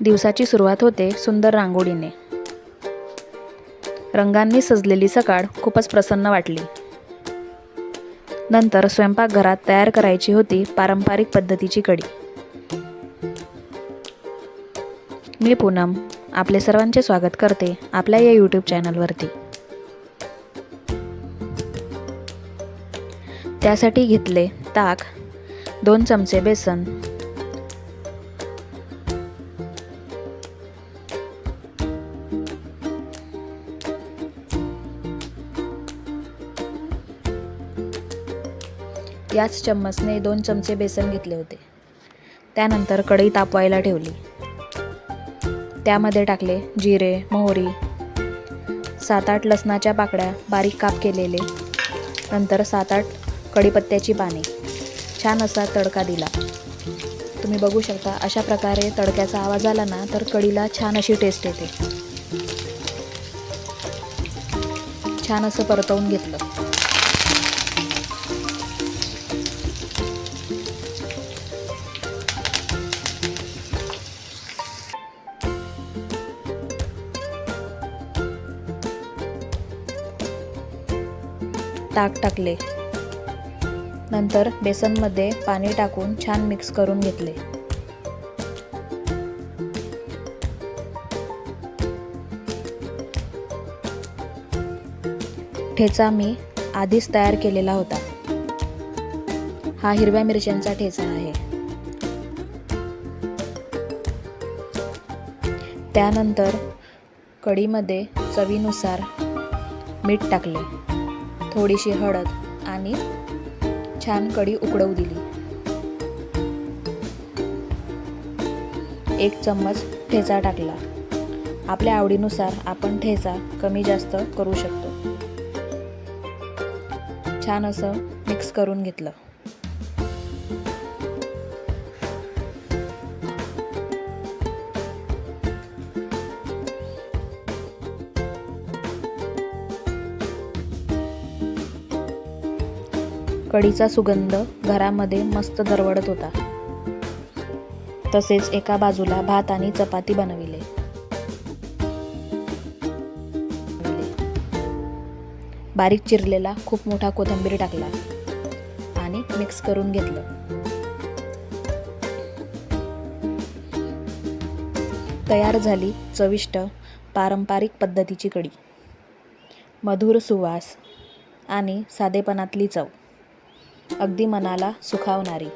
दिवसाची सुरुवात होते सुंदर रांगोळीने. रंगांनी सजलेली सकाळ खूपच प्रसन्न वाटली. नंतर स्वयंपाकघरात तयार करायची होती पारंपरिक पद्धतीची कढी. मी पूनम आपले सर्वांचे स्वागत करते आपल्या या यूट्यूब चॅनलवरती. त्यासाठी घेतले ताक दोन चमचे बेसन याच चम्मचने दोन चमचे बेसन घेतले होते. त्यानंतर कढई तापवायला ठेवली. त्यामध्ये टाकले जिरे मोहरी सात आठ लसणाच्या पाकळ्या बारीक काप केलेले. नंतर सात आठ कढीपत्त्याची पाने. छान असा तडका दिला. तुम्ही बघू शकता अशा प्रकारे तडक्याचा आवाज आला ना तर कढीला छान अशी टेस्ट येते. छान असं परतवून घेतलं. ताक टाकले. नंतर बेसनमध्ये पाणी टाकून छान मिक्स करून घेतले. ठेचा मी आधीच तयार केलेला होता. हा हिरव्या मिरच्यांचा ठेचा आहे. त्यानंतर कढीमध्ये चवीनुसार मीठ टाकले. थोडीशी हळद आणि छान कढी उकडवू दिली. एक चम्मच ठेचा टाकला. आपल्या आवडीनुसार आपण ठेचा कमी जास्त करू शकतो. छान असं मिक्स करून घेतलं. कढीचा सुगंध घरामध्ये मस्त दरवळत होता. तसेच एका बाजूला भात आणि चपाती बनविले. बारीक चिरलेला खूप मोठा कोथिंबीर टाकला आणि मिक्स करून घेतलं. तयार झाली चविष्ट पारंपरिक पद्धतीची कढी. मधुर सुवास आणि साधेपणातली चव. अगदी मनाला सुखावणारी.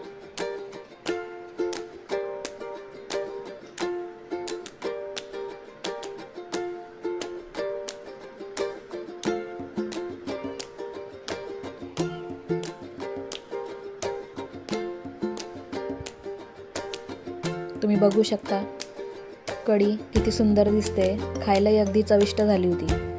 तुम्ही बघू शकता कढी किती सुंदर दिसते. खायलाही अगदी चविष्ट झाली होती.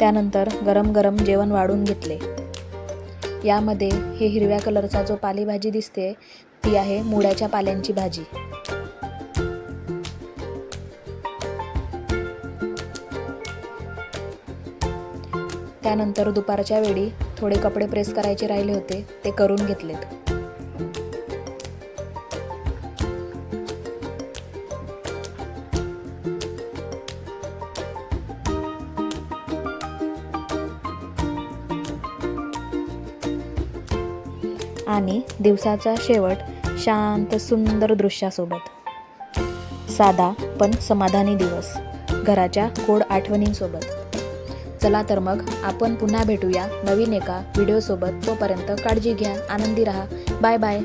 त्यानंतर गरम गरम जेवण वाढून घेतले. यामध्ये हे हिरव्या कलरचा जो पालेभाजी दिसते ती आहे मुळ्याच्या पाल्यांची भाजी. त्यानंतर दुपारच्या वेळी थोडे कपडे प्रेस करायचे राहिले होते ते करून घेतलेत. आणि दिवसाचा शेवट शांत सुंदर दृश्यासोबत. साधा पण समाधानी दिवस घराच्या गोड आठवणींसोबत. चला तर मग आपण पुन्हा भेटूया नवीन एका व्हिडिओसोबत. तोपर्यंत काळजी घ्या आनंदी राहा. Bye bye.